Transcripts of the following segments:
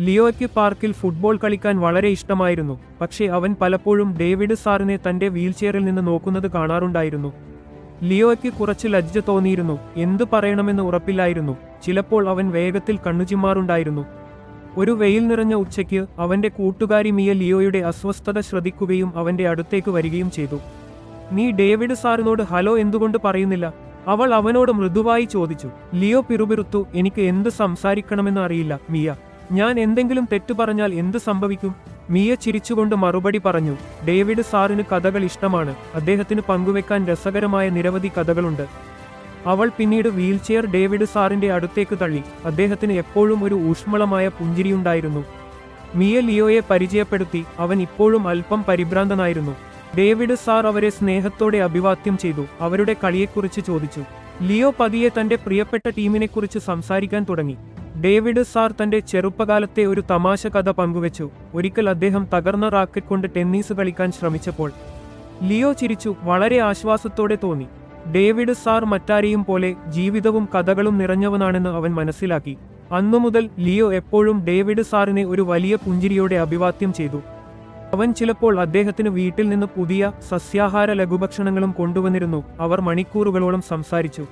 ലിയോയ്ക്ക് പാർക്കിൽ ഫുട്ബോൾ കളിക്കാൻ വളരെ ഇഷ്ടമായിരുന്നു. പക്ഷേ അവൻ പലപ്പോഴും ഡേവിഡ് സാറിനെ തന്റെ വീൽചെയറിൽ നിന്ന് നോക്കുന്നത് കാണാറുണ്ടായിരുന്നു. ലിയോയ്ക്ക് കുറച്ച് ലജ്ജ തോന്നിയിരുന്നു. എന്തു പറയണമെന്ന് ഉറപ്പില്ലായിരുന്നു. ചിലപ്പോൾ അവൻ വേഗത്തിൽ കണ്ണുചിമ്മാറുണ്ടായിരുന്നു. ഒരു വെയിൽ നിറഞ്ഞ ഉച്ചയ്ക്ക് അവന്റെ കൂട്ടുകാരി മിയ ലിയോയുടെ അസ്വസ്ഥത ശ്രദ്ധിക്കുകയും അവന്റെ അടുത്തേക്ക് വരികയും ചെയ്തു. നീ ഡേവിഡ് സാറിനോട് ഹലോ എന്തുകൊണ്ട് പറയുന്നില്ല? അവൾ അവനോട് മൃദുവായി ചോദിച്ചു. ലിയോ പിറുപിറുത്തു എനിക്ക് എന്ത് സംസാരിക്കണമെന്ന് അറിയില്ല മിയ. ഞാൻ എന്തെങ്കിലും തെറ്റു പറഞ്ഞാൽ എന്ത് സംഭവിക്കും? മിയ ചിരിച്ചുകൊണ്ട് മറുപടി പറഞ്ഞു ഡേവിഡ് സാറിന് കഥകൾ ഇഷ്ടമാണ്. അദ്ദേഹത്തിന് പങ്കുവെക്കാൻ രസകരമായ നിരവധി കഥകളുണ്ട്. അവൾ പിന്നീട് വീൽചെയർ ഡേവിഡ് സാറിന്റെ അടുത്തേക്ക് തള്ളി. അദ്ദേഹത്തിന് എപ്പോഴും ഒരു ഊഷ്മളമായ പുഞ്ചിരിയുണ്ടായിരുന്നു. മിയ ലിയോയെ പരിചയപ്പെടുത്തി. അവൻ ഇപ്പോഴും അല്പം പരിഭ്രാന്തനായിരുന്നു. ഡേവിഡ് സാർ അവരെ സ്നേഹത്തോടെ അഭിവാദ്യം ചെയ്തു. അവരുടെ കളിയെക്കുറിച്ച് ചോദിച്ചു. ലിയോ പതിയെ തന്റെ പ്രിയപ്പെട്ട ടീമിനെക്കുറിച്ച് സംസാരിക്കാൻ തുടങ്ങി. ഡേവിഡ് സാർ തന്റെ ചെറുപ്പകാലത്തെ ഒരു തമാശ കഥ പങ്കുവച്ചു. ഒരിക്കൽ അദ്ദേഹം തകർന്ന റാക്കറ്റ് കൊണ്ട് ടെന്നീസ് കളിക്കാൻ ശ്രമിച്ചപ്പോൾ ലിയോ ചിരിച്ചു വളരെ ആശ്വാസത്തോടെ തോന്നി. ഡേവിഡ് സാർ മറ്റാരെയും പോലെ ജീവിതവും കഥകളും നിറഞ്ഞവനാണെന്ന് അവൻ മനസ്സിലാക്കി. അന്നു മുതൽ ലിയോ എപ്പോഴും ഡേവിഡ് സാറിനെ ഒരു വലിയ പുഞ്ചിരിയോടെ അഭിവാദ്യം ചെയ്തു. അവൻ ചിലപ്പോൾ അദ്ദേഹത്തിന് വീട്ടിൽ നിന്ന് പുതിയ സസ്യാഹാര ലഘുഭക്ഷണങ്ങളും കൊണ്ടുവന്നിരുന്നു. അവർ മണിക്കൂറുകളോളം സംസാരിച്ചു.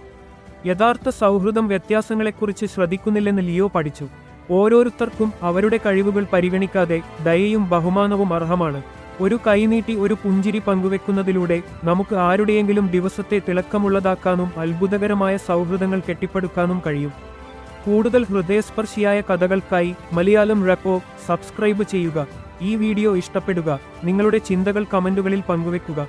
യഥാർത്ഥ സൗഹൃദം വ്യത്യാസങ്ങളെക്കുറിച്ച് ശ്രദ്ധിക്കുന്നില്ലെന്ന് ലിയോ പഠിച്ചു. ഓരോരുത്തർക്കും അവരുടെ കഴിവുകൾ പരിഗണിക്കാതെ ദയയും ബഹുമാനവും അർഹമാണ്. ഒരു കൈനീട്ടി ഒരു പുഞ്ചിരി പങ്കുവെക്കുന്നതിലൂടെ നമുക്ക് ആരുടെയെങ്കിലും ദിവസത്തെ തിളക്കമുള്ളതാക്കാനും അത്ഭുതകരമായ സൗഹൃദങ്ങൾ കെട്ടിപ്പടുക്കാനും കഴിയും. കൂടുതൽ ഹൃദയസ്പർശിയായ കഥകൾക്കായി മലയാളം റെപ്പോ സബ്സ്ക്രൈബ് ചെയ്യുക. ഈ വീഡിയോ ഇഷ്ടപ്പെടുക. നിങ്ങളുടെ ചിന്തകൾ കമന്റുകളിൽ പങ്കുവെക്കുക.